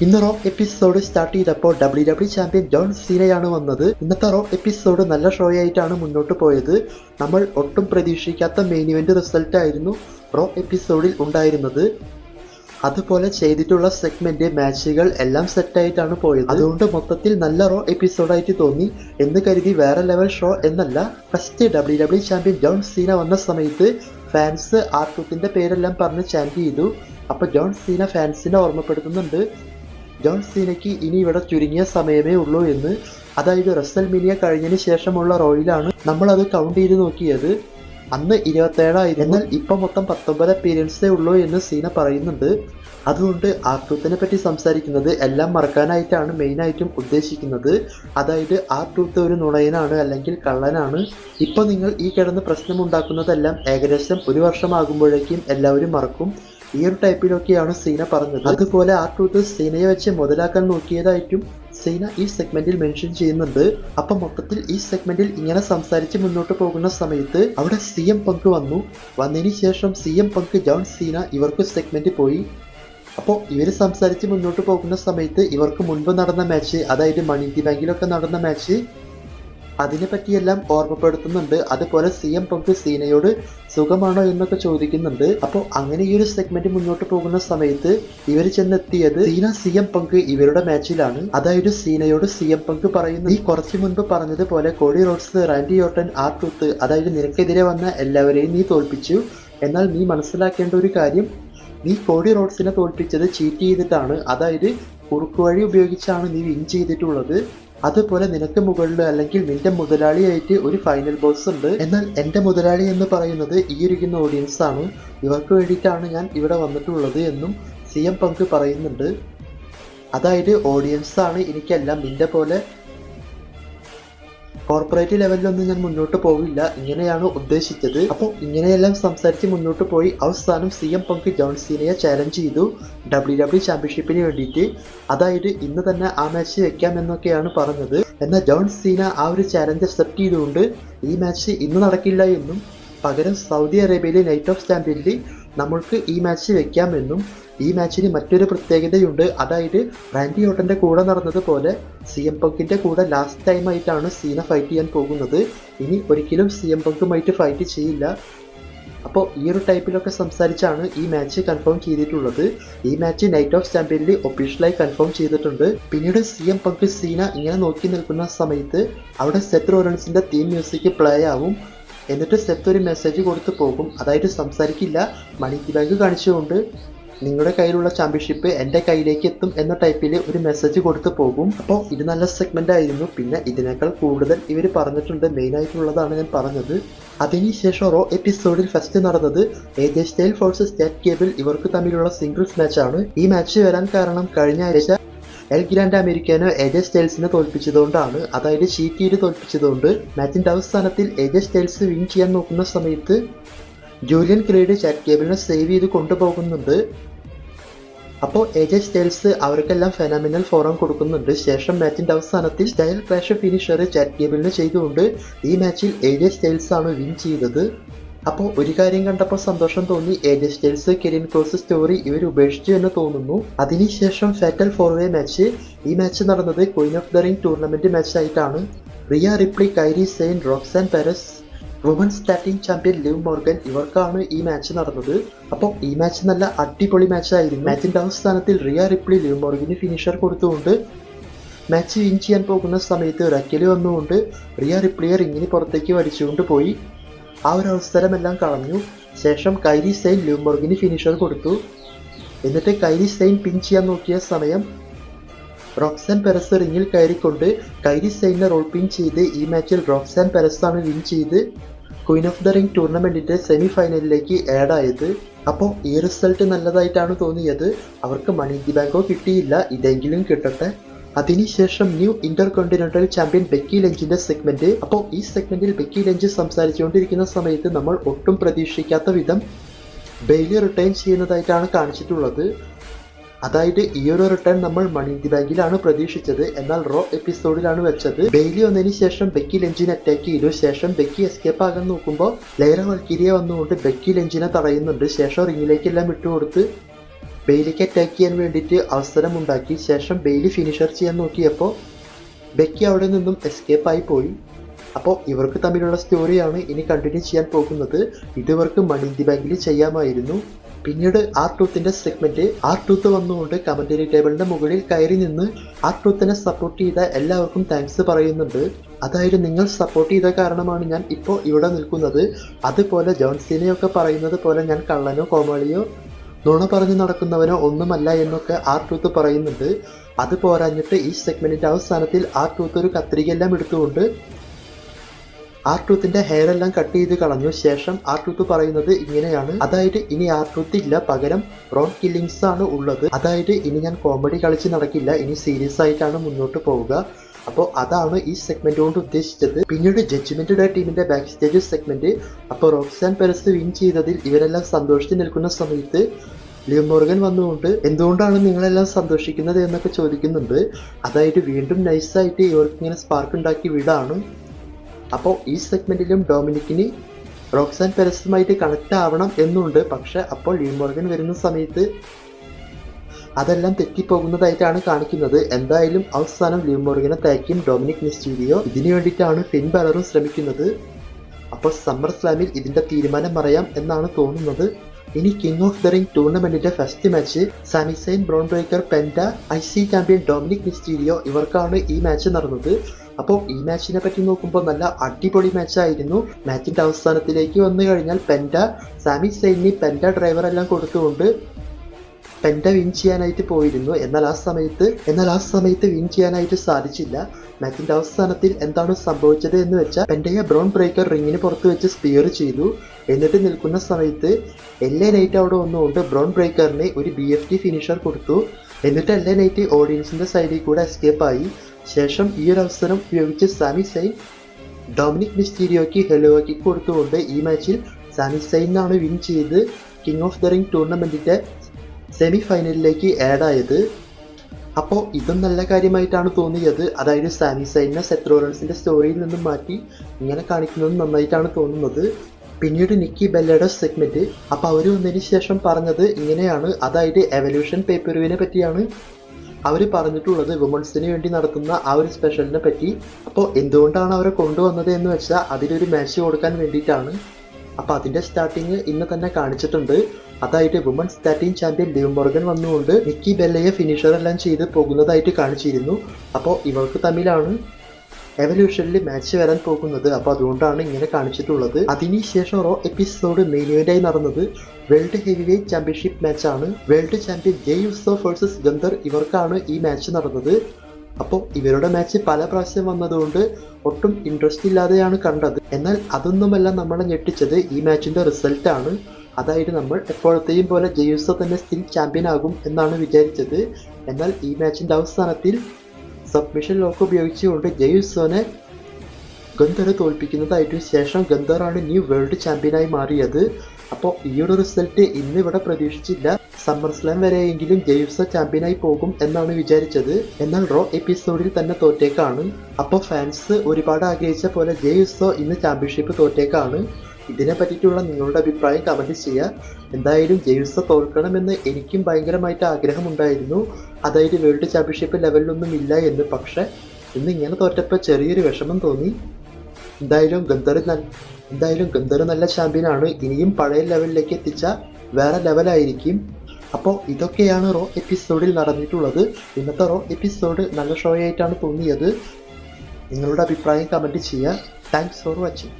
ഇന്ന് Raw episode start ചെയ്തപ്പോൾ W W champion John സീനയാണ് വന്നത്. ഇന്നത്തെ റോ എപ്പിസോഡ് നല്ല ഷോ ആയിട്ടാണ് മുന്നോട്ട് പോയത്. നമ്മൾ ഒട്ടും പ്രതീക്ഷിക്കാത്ത മെയിൻ ഇവന്റ് റിസൾട്ട് ആയിരുന്നു റോ എപ്പിസോഡിൽ ഉണ്ടായിരുന്നത്. അതുപോലെ ചെയ്തിട്ടുള്ള സെഗ്മെന്റ് മാച്ചുകൾ എല്ലാം സെറ്റായിട്ടാണ് പോയത്. അതുകൊണ്ട് മൊത്തത്തിൽ നല്ല റോ എപ്പിസോഡായിട്ട് തോന്നി. എന്ന് കരുതി വേറെ ലെവൽ ഷോ എന്നല്ല first W W champion John Cena വന്ന സമയത്ത് ഫാൻസ് ആർട്ടൂത്തിന്റെ പേരെല്ലാം പറഞ്ഞ് ചാന്റ് ചെയ്തു. അപ്പോൾ ജോൺ സീന ഫാൻസിനെ ഓർമ്മപ്പെടുത്തുന്നുണ്ട്. ജോൺ സീനയ്ക്ക് ഇനി ഇവിടെ ചുരുങ്ങിയ സമയമേ ഉള്ളൂ എന്ന്. അതായത് റസൽ മിനിയ കഴിഞ്ഞതിന് ശേഷമുള്ള റോയിലാണ് നമ്മൾ അത് കൗണ്ട് ചെയ്ത് നോക്കിയത്. അന്ന് ഇരുപത്തേഴായിരുന്നു. എന്നാൽ ഇപ്പൊ മൊത്തം പത്തൊമ്പത് അപ്പീരിയൻസേ ഉള്ളൂ എന്ന് സീന പറയുന്നുണ്ട്. അതുകൊണ്ട് ആർട്ടൂത്തിനെ പറ്റി സംസാരിക്കുന്നത് എല്ലാം മറക്കാനായിട്ടാണ് മെയിനായിട്ടും ഉദ്ദേശിക്കുന്നത്. അതായത് ആർട്ടൂത്ത് ഒരു നുണയനാണ് അല്ലെങ്കിൽ കള്ളനാണ്. ഇപ്പൊ നിങ്ങൾ ഈ കിടന്ന് പ്രശ്നമുണ്ടാക്കുന്നതെല്ലാം ഏകദേശം ഒരു വർഷമാകുമ്പോഴേക്കും എല്ലാവരും മറക്കും. ഈ ഒരു ടൈപ്പിലൊക്കെയാണ് സീന പറഞ്ഞത്. അതുപോലെ ആ ട്രൂത്ത് സീനയെ വെച്ച് മുതലാക്കാൻ നോക്കിയതായിട്ടും സീന ഈ സെഗ്മെന്റിൽ മെൻഷൻ ചെയ്യുന്നുണ്ട്. അപ്പൊ മൊത്തത്തിൽ ഈ സെഗ്മെന്റിൽ ഇങ്ങനെ സംസാരിച്ച് മുന്നോട്ട് പോകുന്ന സമയത്ത് അവിടെ സി എം പങ്ക് വന്നു. വന്നതിന് ശേഷം C M Punk John Cena ഇവർക്ക് സെഗ്മെന്റ് പോയി. അപ്പോൾ ഇവർ സംസാരിച്ച് മുന്നോട്ട് പോകുന്ന സമയത്ത് ഇവർക്ക് മുൻപ് നടന്ന മാച്ച് അതായത് മണി ബാങ്കിലൊക്കെ നടന്ന മാച്ച് അതിനെ പറ്റിയെല്ലാം ഓർമ്മപ്പെടുത്തുന്നുണ്ട്. അതുപോലെ സി എം പങ്ക് സീനയോട് സുഖമാണോ എന്നൊക്കെ ചോദിക്കുന്നുണ്ട്. അപ്പോൾ അങ്ങനെ ഈ ഒരു സെഗ്മെന്റ് മുന്നോട്ട് പോകുന്ന സമയത്ത് ഇവർ ചെന്നെത്തിയത് സീന സി എം പങ്ക് ഇവരുടെ മാച്ചിലാണ് അതായത് സീനയോട് സി എം പങ്ക് പറയുന്നു. ഈ കുറച്ചു മുൻപ് പറഞ്ഞതുപോലെ Cody Rhodes Randy Orton R tooth അതായത് നിനക്കെതിരെ വന്ന എല്ലാവരെയും നീ തോൽപ്പിച്ചു. എന്നാൽ നീ മനസ്സിലാക്കേണ്ട ഒരു കാര്യം നീ കോടി റോഡ്സിനെ തോൽപ്പിച്ചത് ചീറ്റ് ചെയ്തിട്ടാണ്. അതായത് കുറുക്കു വഴി ഉപയോഗിച്ചാണ് നീ വിൻ ചെയ്തിട്ടുള്ളത്. അതുപോലെ നിനക്ക് മുകളിൽ അല്ലെങ്കിൽ നിന്റെ മുതലാളിയായിട്ട് ഒരു ഫൈനൽ ബോസ് ഉണ്ട്. എന്നാൽ എന്റെ മുതലാളി എന്ന് പറയുന്നത് ഈ ഇരിക്കുന്ന ഓഡിയൻസ് ആണ്. ഇവർക്ക് വേണ്ടിയിട്ടാണ് ഞാൻ ഇവിടെ വന്നിട്ടുള്ളത് എന്നും സി എം പങ്ക് പറയുന്നുണ്ട്. അതായത് ഓഡിയൻസ് ആണ്. എനിക്കെല്ലാം നിന്റെ പോലെ കോർപ്പറേറ്റ് ലെവലിലൊന്നും ഞാൻ മുന്നോട്ട് പോവില്ല. ഇങ്ങനെയാണ് ഉദ്ദേശിച്ചത്. അപ്പോൾ ഇങ്ങനെയെല്ലാം സംസാരിച്ച് മുന്നോട്ട് പോയി അവസാനം സി എം പങ്ക് ജോൺ സീനയെ ചാലഞ്ച് ചെയ്തു ഡബ്ല്യു ഡബ്ല്യു ചാമ്പ്യൻഷിപ്പിന് വേണ്ടിയിട്ട്. അതായത് ഇന്ന് തന്നെ ആ മാച്ച് വെക്കാം എന്നൊക്കെയാണ് പറഞ്ഞത്. എന്നാൽ ജോൺ സീന ആ ഒരു ചാലഞ്ച് അക്സെപ്റ്റ് ചെയ്തുകൊണ്ട് ഈ മാച്ച് ഇന്ന് നടക്കില്ല എന്നും പകരം സൗദി അറേബ്യയിലെ നൈറ്റ് ഓഫ് ചാമ്പ്യനിൽ നമ്മൾക്ക് ഈ മാച്ച് വെക്കാമെന്നും ഈ മാച്ചിന് മറ്റൊരു പ്രത്യേകതയുണ്ട്. അതായത് റാൻഡി ഓട്ടന്റെ കൂടെ നടന്നതുപോലെ സി എം പങ്കിന്റെ കൂടെ ലാസ്റ്റ് ടൈമായിട്ടാണ് സീന ഫൈറ്റ് ചെയ്യാൻ പോകുന്നത്. ഇനി ഒരിക്കലും സി എം പങ്കുമായിട്ട് ഫൈറ്റ് ചെയ്യില്ല. അപ്പോൾ ഈ ഒരു ടൈപ്പിലൊക്കെ സംസാരിച്ചാണ് ഈ മാച്ച് കൺഫേം ചെയ്തിട്ടുള്ളത്. ഈ മാച്ച് നൈറ്റ് ഓഫ് ചാമ്പ്യനിൽ ഒഫീഷ്യലായി കൺഫേം ചെയ്തിട്ടുണ്ട്. പിന്നീട് സി എം പങ്ക് സീന ഇങ്ങനെ നോക്കി നിൽക്കുന്ന സമയത്ത് അവിടെ റോലൻസിന്റെ തീം മ്യൂസിക് പ്ലേ ആവും. എന്നിട്ട് സെത്ത് ഒരു മെസ്സേജ് കൊടുത്ത് പോകും. അതായത് സംസാരിക്കില്ല. മണി ബാങ്ക് കാണിച്ചുകൊണ്ട് നിങ്ങളുടെ കയ്യിലുള്ള ചാമ്പ്യൻഷിപ്പ് എന്റെ കയ്യിലേക്ക് എത്തും എന്ന ടൈപ്പിൽ ഒരു മെസ്സേജ് കൊടുത്ത് പോകും. അപ്പോൾ ഇത് നല്ല സെഗ്മെന്റ് ആയിരുന്നു. പിന്നെ ഇതിനേക്കാൾ കൂടുതൽ ഇവർ പറഞ്ഞിട്ടുണ്ട്. മെയിനായിട്ടുള്ളതാണ് ഞാൻ പറഞ്ഞത്. അതിനുശേഷം റോ എപ്പിസോഡിൽ ഫസ്റ്റ് നടന്നത് A style force state cable ഇവർക്ക് തമ്മിലുള്ള സിംഗിൾസ് മാച്ചാണ് ഈ മാച്ച് വരാൻ കാരണം കഴിഞ്ഞ ആഴ്ച El Grande Americano A J സ്റ്റൈൽസിനെ തോൽപ്പിച്ചതുകൊണ്ടാണ് അതായത് ഷീറ്റീര് തോൽപ്പിച്ചതുകൊണ്ട് മാച്ചിന്റെ അവസാനത്തിൽ എജെ സ്റ്റൈൽസ് വിൻ ചെയ്യാൻ നോക്കുന്ന സമയത്ത് ജൂലിയൻ ക്രീഡ് ചാറ്റ് കേബിളിനെ സേവ് ചെയ്ത് കൊണ്ടുപോകുന്നുണ്ട്. അപ്പോൾ എജെ സ്റ്റൈൽസ് അവർക്കെല്ലാം ഫെനാമിനൽ ഫോറം കൊടുക്കുന്നുണ്ട്. ശേഷം മാച്ചിന്റെ അവസാനത്തിൽ സ്റ്റൈൽ ക്രാഷ് ഫിനിഷർ ചാറ്റ് കേബിളിന് ചെയ്തുകൊണ്ട് ഈ മാച്ചിൽ എജെ സ്റ്റൈൽസ് ആണ് വിൻ ചെയ്തത്. അപ്പോൾ ഒരു കാര്യം കണ്ടപ്പോൾ സന്തോഷം തോന്നി. AJ Styles Karrion Kross story ഇവർ ഉപേക്ഷിച്ചു എന്ന് തോന്നുന്നു. അതിനുശേഷം ഫാറ്റൽ ഫോർവേ മാച്ച് ഈ മാച്ച് നടന്നത് queen of the ring tournament match ആയിട്ടാണ്. Rhea Ripley Kairi Sane Roxanne Perez woman starting champion Liv Morgan ഇവർക്കാണ് ഈ മാച്ച് നടന്നത്. അപ്പോൾ ഈ മാച്ച് നല്ല അടിപൊളി മാച്ചായിരുന്നു മാച്ചിന്റെ അവസാനത്തിൽ റിയ റിപ്ലി ലിവ് മോർഗിന് ഫിനിഷർ കൊടുത്തുകൊണ്ട് മാച്ച് വിൻ ചെയ്യാൻ പോകുന്ന സമയത്ത് റക്കൽ വന്നുകൊണ്ട് റിയ റിപ്ലിയെ റിങ്ങിന് പുറത്തേക്ക് വലിച്ചുകൊണ്ട് പോയി. ആ ഒരു അവസരമെല്ലാം കളഞ്ഞു. ശേഷം കൈരി സെയിൻ ലൂംബർഗിന് ഫിനിഷർ കൊടുത്തു. എന്നിട്ട് കൈരി സെയിൻ പിൻ ചെയ്യാൻ നോക്കിയ സമയം റോക്സാൻ പെരസ് റിങ്ങിൽ കയറിക്കൊണ്ട് കൈരി സെയിനെ റോൾ പിൻ ചെയ്ത് ഈ മാച്ചിൽ റോക്സാൻ പെരസ് ആണ് വിൻ ചെയ്ത് ക്വീൻ ഓഫ് ദ റിംഗ് ടൂർണമെന്റിന്റെ സെമി ഫൈനലിലേക്ക് ആഡ് അപ്പോൾ ഈ റിസൾട്ട് നല്ലതായിട്ടാണ് തോന്നിയത്. അവർക്ക് മണി ദി ബാങ്കോ കിട്ടിയില്ല. ഇതെങ്കിലും കിട്ടട്ടെ. അതിനുശേഷം new intercontinental champion Becky ലഞ്ചിന്റെ സെഗ്മെന്റ്. അപ്പോൾ ഈ സെഗ്മെന്റിൽ ബെക്കി ലഞ്ച് സംസാരിച്ചുകൊണ്ടിരിക്കുന്ന സമയത്ത് നമ്മൾ ഒട്ടും പ്രതീക്ഷിക്കാത്ത വിധം ബെയിലി റിട്ടേൺ ചെയ്യുന്നതായിട്ടാണ് കാണിച്ചിട്ടുള്ളത്. അതായത് ഈ ഒരു റിട്ടേൺ നമ്മൾ മണി ദി ബാങ്കിലാണ് പ്രതീക്ഷിച്ചത്. എന്നാൽ റോ എപ്പിസോഡിലാണ് വെച്ചത്. ബെയിലി വന്നതിന് ശേഷം ബെക്കി ലഞ്ചിനെ അറ്റാക്ക് ചെയ്തു. ശേഷം ബെക്കി എസ്കേപ്പ് ആകാൻ നോക്കുമ്പോൾ ലൈറ വൽക്കിരിയെ വന്നുകൊണ്ട് ബെക്കി ലഞ്ചിനെ തടയുന്നുണ്ട്. ശേഷം റിങ്ങിലേക്കെല്ലാം വിട്ടുകൊടുത്ത് ബെയിലിക്ക് അറ്റാക്ക് ചെയ്യാൻ വേണ്ടിയിട്ട് അവസരം ഉണ്ടാക്കി ശേഷം ബെയിലി ഫിനിഷർ ചെയ്യാൻ നോക്കിയപ്പോൾ ബെക്കി അവിടെ നിന്നും എസ്കേപ്പ് ആയി പോയി. അപ്പോൾ ഇവർക്ക് തമ്മിലുള്ള സ്റ്റോറിയാണ് ഇനി കണ്ടിന്യൂ ചെയ്യാൻ പോകുന്നത്. ഇത് ഇവർക്ക് മണി ദി ബാങ്കിൽ ചെയ്യാമായിരുന്നു. പിന്നീട് ആർ ടൂത്തിന്റെ സെഗ്മെന്റ് ആർ ടൂത്ത് വന്നുകൊണ്ട് കമന്ററി ടേബിളിന്റെ മുകളിൽ കയറി നിന്ന് ആർ ടൂത്തിനെ സപ്പോർട്ട് ചെയ്ത എല്ലാവർക്കും താങ്ക്സ് പറയുന്നുണ്ട്. അതായത് നിങ്ങൾ സപ്പോർട്ട് ചെയ്ത കാരണമാണ് ഞാൻ ഇപ്പോൾ ഇവിടെ നിൽക്കുന്നത്. അതുപോലെ ജോൺസീനെയൊക്കെ പറയുന്നത് പോലെ ഞാൻ കള്ളനോ കോമാളിയോ നുണ പറഞ്ഞു നടക്കുന്നവനോ ഒന്നുമല്ല എന്നൊക്കെ ആർ ടൂത്ത് പറയുന്നുണ്ട്. അത് പോരാഞ്ഞിട്ട് ഈ സെഗ്മെന്റിന്റെ അവസാനത്തിൽ ആർ ടൂത്ത് ഒരു കത്രികയെല്ലാം എടുത്തുകൊണ്ട് ആർ ടൂത്തിന്റെ ഹെയർ എല്ലാം കട്ട് ചെയ്ത് കളഞ്ഞു. ശേഷം ആർ ടൂത്ത് പറയുന്നത് ഇങ്ങനെയാണ്. അതായത് ഇനി ആർ ടൂത്ത് ഇല്ല പകരം റോൺ കില്ലിങ്സ് ആണ് ഉള്ളത്. അതായത് ഇനി ഞാൻ കോമഡി കളിച്ച് നടക്കില്ല ഇനി സീരിയസ് ആയിട്ടാണ് മുന്നോട്ട് പോവുക. അപ്പോൾ അതാണ് ഈ സെഗ്മെന്റ് കൊണ്ട് ഉദ്ദേശിച്ചത്. പിന്നീട് ജഡ്ജ്മെന്റ് ഡേ ടീമിന്റെ ബാക്ക് സ്റ്റേജ് സെഗ്മെന്റ് അപ്പോൾ റോക്സാൻ പെരസ് വിൻ ചെയ്തതിൽ ഇവരെല്ലാം സന്തോഷിച്ച് നിൽക്കുന്ന സമയത്ത് ലിയോ മോർഗൻ വന്നുകൊണ്ട് എന്തുകൊണ്ടാണ് നിങ്ങളെല്ലാം സന്തോഷിക്കുന്നത്? എന്നൊക്കെ ചോദിക്കുന്നുണ്ട്. അതായത് വീണ്ടും നൈസായിട്ട് ഇവർക്ക് ഇങ്ങനെ സ്പാർക്ക് ഉണ്ടാക്കി വിടാണ്. അപ്പോൾ ഈ സെഗ്മെന്റിലും ഡൊമിനിക്കിന് റോക്സാൻ പെരസുമായിട്ട് കണക്ട് ആവണം എന്നുണ്ട്. പക്ഷെ അപ്പോൾ ലിയോ മോർഗൻ വരുന്ന സമയത്ത് അതെല്ലാം തെറ്റിപ്പോകുന്നതായിട്ടാണ് കാണിക്കുന്നത്. എന്തായാലും അവസാനം ലിവ് മോർഗനെ തേക്കും ഡൊമിനിക് മിസ്റ്റീരിയോ ഇതിനു വേണ്ടിയിട്ടാണ് ഫിൻ ബാലറും ശ്രമിക്കുന്നത്. അപ്പോൾ സമ്മർ സ്ലാമിൽ ഇതിന്റെ തീരുമാനം അറിയാം എന്നാണ് തോന്നുന്നത്. ഇനി king of the ring ടൂർണമെന്റിന്റെ first match Sami Zayn Bron Breakker Penta I C champion Dominik Mysterio ഇവർക്കാണ് ഈ മാച്ച് നടന്നത്. അപ്പോൾ ഈ മാച്ചിനെ പറ്റി നോക്കുമ്പോൾ നല്ല അടിപൊളി മാച്ചായിരുന്നു മാച്ചിന്റെ അവസാനത്തിലേക്ക് വന്നു കഴിഞ്ഞാൽ Penta Sami Zayn Penta driver എല്ലാം കൊടുത്തുകൊണ്ട് പെൻഡ വിൻ ചെയ്യാനായിട്ട് പോയിരുന്നു. എന്നാൽ ആ സമയത്ത് എന്നാൽ ആ സമയത്ത് വിൻ ചെയ്യാനായിട്ട് സാധിച്ചില്ല. മാച്ചിന്റെ അവസാനത്തിൽ എന്താണ് സംഭവിച്ചത് എന്ന് വെച്ചാൽ പെൻഡയെ ബ്രൗൺ ബ്രേക്കർ റിങ്ങിന് പുറത്ത് വെച്ച് സ്പിയർ ചെയ്തു. എന്നിട്ട് നിൽക്കുന്ന സമയത്ത് എൽ എ നൈറ്റ് അവിടെ ഒന്നുകൊണ്ട് ബ്രൗൺ ബ്രേക്കറിന് ഒരു ബി എഫ് ടി ഫിനിഷർ കൊടുത്തു. എന്നിട്ട് എൽ നൈറ്റ് ഓഡിയൻസിന്റെ സൈഡിൽ കൂടെ എസ്കേപ്പ് ആയി. ശേഷം ഈ ഒരു അവസരം ഉപയോഗിച്ച് സാമി സൈൻ ഡൊമിനിക് മിസ്റ്റീരിയോയ്ക്ക് ഹെലോക്കി കൊടുത്തുകൊണ്ട് ഈ മാച്ചിൽ സാമി സൈനാണ് വിൻ ചെയ്ത് കിങ് ഓഫ് ദ റിംഗ് ടൂർണമെന്റിന്റെ സെമി ഫൈനലിലേക്ക് ആഡായത് അപ്പോൾ ഇതും നല്ല കാര്യമായിട്ടാണ് തോന്നിയത്. അതായത് സാമി സൈനെ സെത്രോറൻസിന്റെ സ്റ്റോറിയിൽ നിന്നും മാറ്റി ഇങ്ങനെ കാണിക്കുന്നത് നന്നായിട്ടാണ് തോന്നുന്നത്. പിന്നീട് നിക്കി ബെല്ലയുടെ സെഗ്മെന്റ് അപ്പോൾ അവർ വന്നതിന് ശേഷം പറഞ്ഞത് ഇങ്ങനെയാണ്. അതായത് എവല്യൂഷൻ പേപ്പറുവിനെ പറ്റിയാണ് അവർ പറഞ്ഞിട്ടുള്ളത്. വുമൺസിന് വേണ്ടി നടത്തുന്ന ആ ഒരു സ്പെഷ്യലിനെ പറ്റി. അപ്പോൾ എന്തുകൊണ്ടാണ് അവരെ കൊണ്ടുവന്നത് എന്ന് വെച്ചാൽ അതിലൊരു മാച്ച് കൊടുക്കാൻ വേണ്ടിയിട്ടാണ്. അപ്പോൾ അതിന്റെ സ്റ്റാർട്ടിങ് ഇന്ന് തന്നെ കാണിച്ചിട്ടുണ്ട്. അതായത് women's thirteen champion Liv Morgan വന്നുകൊണ്ട് നിക്കി ബെല്ലയെ ഫിനിഷർ എല്ലാം ചെയ്ത് പോകുന്നതായിട്ട് കാണിച്ചിരുന്നു. അപ്പോൾ ഇവർക്ക് തമ്മിലാണ് എവല്യൂഷനിൽ മാച്ച് വരാൻ പോകുന്നത്. അപ്പോൾ അതുകൊണ്ടാണ് ഇങ്ങനെ കാണിച്ചിട്ടുള്ളത്. അതിനുശേഷം റോ എപ്പിസോഡ് മെയിൻ ഇവന്റായി നടന്നത് world heavyweight championship മാച്ചാണ് world champion Jey Uso versus Gunther ഇവർക്കാണ് ഈ മാച്ച് നടന്നത്. അപ്പോൾ ഇവരുടെ മാച്ച് പല പ്രാവശ്യം വന്നതുകൊണ്ട് ഒട്ടും ഇൻട്രസ്റ്റ് ഇല്ലാതെയാണ് കണ്ടത്. എന്നാൽ അതൊന്നുമല്ല നമ്മളെ ഞെട്ടിച്ചത്. ഈ മാച്ചിന്റെ റിസൾട്ടാണ് അതായത് നമ്മൾ എപ്പോഴത്തെയും പോലെ ജെയ്യൂസോ തന്നെ സ്റ്റിൽ ചാമ്പ്യൻ ആകും എന്നാണ് വിചാരിച്ചത്. എന്നാൽ ഈ മാച്ചിന്റെ അവസാനത്തിൽ സബ്മിഷൻ ലോക്ക് ഉപയോഗിച്ചുകൊണ്ട് ജെയ്യൂസോനെ ഗന്ധറെ തോൽപ്പിക്കുന്നതായിട്ട് ശേഷം ഗന്ധറാണ് ന്യൂ വേൾഡ് ചാമ്പ്യനായി മാറിയത്. അപ്പോൾ ഈ ഒരു റിസൾട്ട് ഇന്ന് ഇവിടെ പ്രതീക്ഷിച്ചില്ല. സമ്മർ സ്ലാം വരെയെങ്കിലും ജെയ്സ ചാമ്പ്യനായി പോകും എന്നാണ് വിചാരിച്ചത്. എന്നാൽ റോ എപ്പിസോഡിൽ തന്നെ തോറ്റേക്കാണ്. അപ്പോൾ ഫാൻസ് ഒരുപാട് ആഗ്രഹിച്ച പോലെ ജെയ്സോ ഇന്ന് ചാമ്പ്യൻഷിപ്പ് തോറ്റേക്കാണ്. ഇതിനെ പറ്റിയിട്ടുള്ള നിങ്ങളുടെ അഭിപ്രായം കമന്റ് ചെയ്യുക. എന്തായാലും ജെയിംസ് തോൽക്കണമെന്ന് എനിക്കും ഭയങ്കരമായിട്ട് ആഗ്രഹമുണ്ടായിരുന്നു. അതായത് വേൾഡ് ചാമ്പ്യൻഷിപ്പ് ലെവലിലൊന്നും ഇല്ല എന്ന്. പക്ഷേ ഇന്ന് ഇങ്ങനെ തോറ്റപ്പോൾ ചെറിയൊരു വിഷമം തോന്നി. എന്തായാലും ഗന്ധർ എന്തായാലും ഗന്ധർ നല്ല ചാമ്പ്യനാണ് ഇനിയും പഴയ ലെവലിലേക്ക് എത്തിച്ച വേറെ ലെവലായിരിക്കും അപ്പോൾ ഇതൊക്കെയാണ് റോ എപ്പിസോഡിൽ നടന്നിട്ടുള്ളത്. ഇന്നത്തെ റോ എപ്പിസോഡ് നല്ല ഷോ ആയിട്ടാണ് തോന്നിയത്. നിങ്ങളുടെ അഭിപ്രായം കമന്റ് ചെയ്യുക. Thanks for watching